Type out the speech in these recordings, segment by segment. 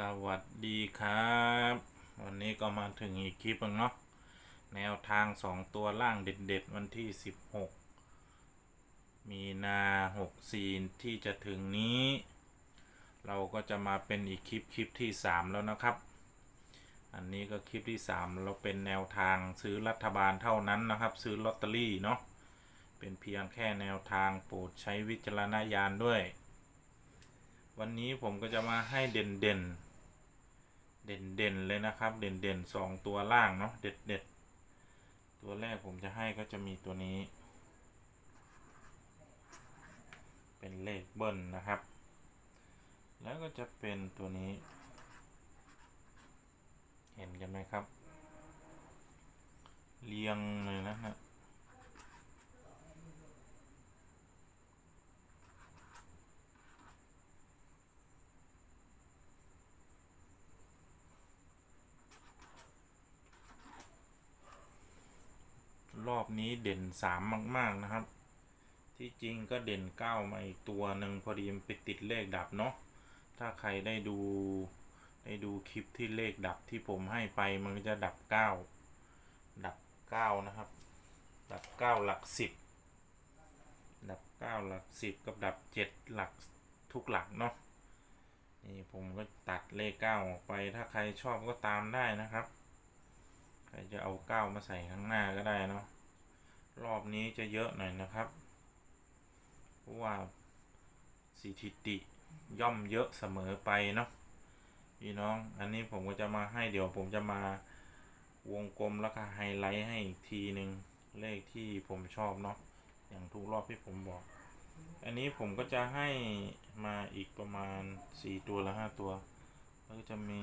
สวัสดีครับ วันนี้ก็มาถึงอีกคลิปนึงเนาะแนวทาง 2 ตัวล่างเด็ดๆ วันที่ 16 มีนา64ที่จะถึงนี้ เราก็จะมาเป็นอีกคลิปคลิปที่ 3 แล้วนะครับ อันนี้ก็คลิปที่ 3 เราเป็นแนวทางซื้อรัฐบาลเท่านั้นนะครับ ซื้อลอตเตอรี่เนาะเป็นเพียงแค่แนวทางโปรดใช้วิจารณญาณด้วยวันนี้ผมก็จะมาให้เด่น เด่นเด่นเด่นๆเลยนะครับ เด่นเด่นสองตัวล่างเนาะเด็ดเด็ดๆตัวแรกผมจะให้ก็จะมีตัวนี้ เป็นเลขเบิ้ลนะครับ แล้วก็จะเป็นตัวนี้ เห็นกันไหมครับ เรียงเลยนะฮะ รอบนี้ เด่นสามมาก ๆนะครับ ที่จริงก็เด่นเก้ามาอีกตัวหนึ่งพอดีมันไปติดเลขดับเนาะถ้าใครได้ดูได้ดูคลิปที่เลขดับที่ผมให้ไปมันก็จะดับเก้าดับเก้านะครับ ดับเก้าหลักสิบดับเก้าหลักสิบกับดับเจ็ดหลักทุกหลักเนาะนี่ผมก็ตัดเลขเก้าออกไปถ้าใครชอบก็ตามได้นะครับ ใครจะเอาเก้ามาใส่ข้างหน้าก็ได้เนาะ รอบนี้จะเยอะหน่อยนะครับ เพราะว่าสถิติย่อมเยอะเสมอไปเนาะพี่น้อง อันนี้ผมก็จะมาให้เดี๋ยวผมจะมาวงกลมแล้วก็ไฮไลท์ให้อีกทีหนึ่งเลขที่ผมชอบเนาะอย่างทุกรอบที่ผมบอก อันนี้ผมก็จะให้มาอีกประมาณ 4 ตัวละ5ตัว แล้วก็จะมี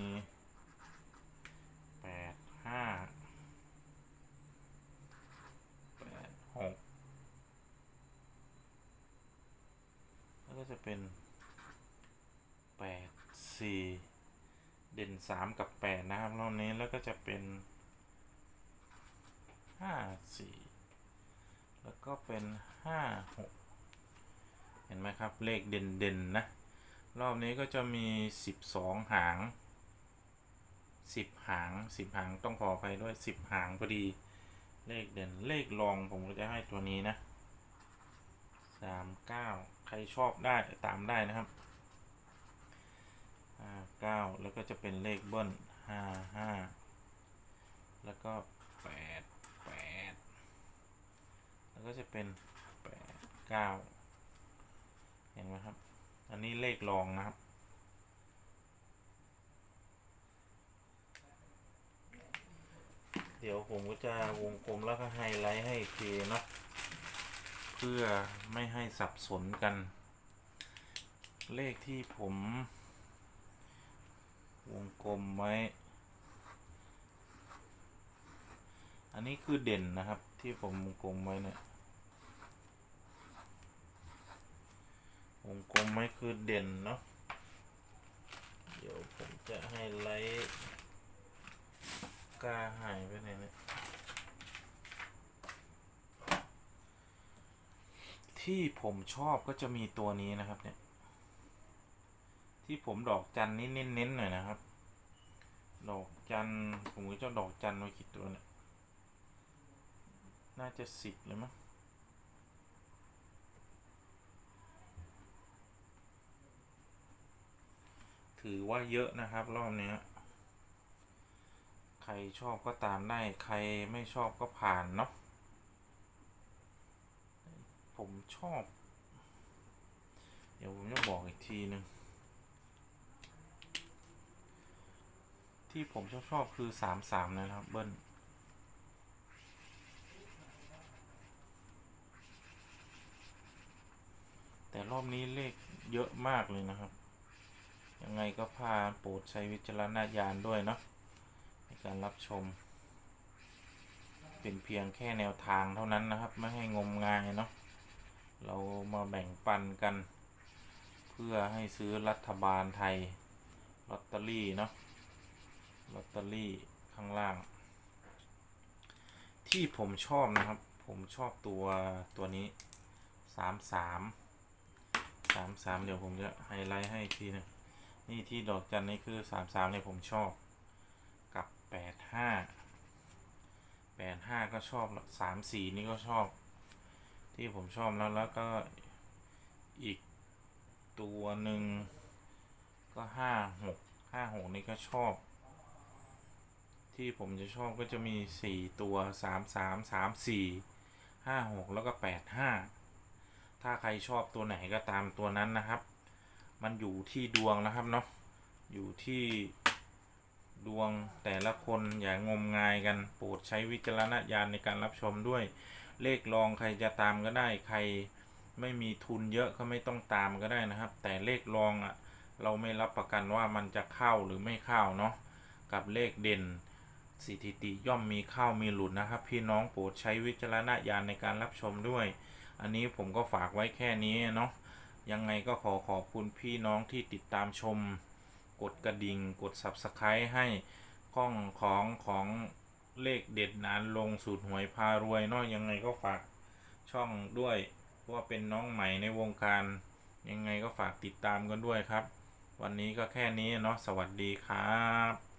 สี่เด่นสามกับแปดนะครับรอบนี้แล้วก็จะเป็นห้าสี่แล้วก็เป็นห้าหกเห็นไหมครับเลขเด่นๆนะรอบนี้ก็จะมีสิบสองหางสิบหางสิบหางต้องขออภัยด้วยสิบหางพอดีเลขเด่นเลขรองผมก็จะให้ตัวนี้นะสามเก้าใครชอบได้ตามได้นะครับ ห้าเก้าแล้วก็จะเป็นเลขเบิ้ลห้าห้าแล้วก็แปดแปดแล้วก็จะเป็นแปดเก้าเห็นไหมครับ อันนี้เลขรองนะครับ เดี๋ยวผมก็จะวงกลมแล้วก็ไฮไลท์ให้อีกทีเนาะเพื่อไม่ให้สับสนกัน เลขที่ผม วงกลมไว้ อันนี้คือเด่นนะครับที่ผมวงกลมไว้เนี่ยวงกลมไว้คือเด่นเนาะ เดี๋ยวผมจะให้ไลท์กาหายไปไหนเนี่ยที่ผมชอบก็จะมีตัวนี้นะครับเนี่ย ที่ผมดอกจันนี่เน้นๆหน่อยนะครับ ดอกจันผมก็จะดอกจันไว้กี่ตัวเนี่ย น่าจะสิบเลยมั้งถือว่าเยอะนะครับ รอบนี้ใครชอบก็ตามได้ ใครไม่ชอบก็ผ่านเนาะ ผมชอบ เดี๋ยวผมจะบอกอีกทีหนึ่ง ที่ผมชอบชอบคือสามสามนะครับ เบิ้ลแต่รอบนี้เลขเยอะมากเลยนะครับ ยังไงก็พาโปรดใช้วิจารณญาณด้วยเนาะในการรับชม เป็นเพียงแค่แนวทางเท่านั้นนะครับ ไม่ให้งมงายเนาะเรามาแบ่งปันกัน เพื่อให้ซื้อรัฐบาลไทยลอตเตอรี่เนาะ ลอตเตอรี่ข้างล่าง ที่ผมชอบนะครับ ผมชอบตัวตัวนี้สามสามสามสามเดี๋ยวผมจะไฮไลท์ให้อีกทีหนึงนี่ที่ดอกจันนี่คือสามสามเนี่ยผมชอบ กับแปดห้าแปดห้าก็ชอบสามสี่นี่ก็ชอบ ที่ผมชอบแล้วแล้วก็อีกตัวหนึ่งก็ห้าหกห้าหกนี่ก็ชอบ ที่ผมจะชอบก็จะมีสี่ตัวสามสามสามสี่ห้าหกแล้วก็แปดห้าถ้าใครชอบตัวไหนก็ตามตัวนั้นนะครับ มันอยู่ที่ดวงนะครับเนาะอยู่ที่ดวงแต่ละคนอย่างงมงายกันโปรดใช้วิจารณญาณในการรับชมด้วย เลขรองใครจะตามก็ได้ใครไม่มีทุนเยอะก็ไม่ต้องตามก็ได้นะครับ แต่เลขรองอะ่ะเราไม่รับประกันว่ามันจะเข้าหรือไม่เข้าเนาะกับเลขเด่น สถิติย่อมมีเข้ามีหลุดนะครับ พี่น้องโปรดใช้วิจารณญาณในการรับชมด้วย อันนี้ผมก็ฝากไว้แค่นี้เนาะยังไงก็ขอขอบคุณพี่น้องที่ติดตามชม กดกระดิ่งกด subscribe ให้กล้องของของเลขเด็ดนานลงสูตรหวยพารวยเนาะยังไงก็ฝากช่องด้วยเพราะว่าเป็นน้องใหม่ในวงการ ยังไงก็ฝากติดตามกันด้วยครับ วันนี้ก็แค่นี้เนาะสวัสดีครับ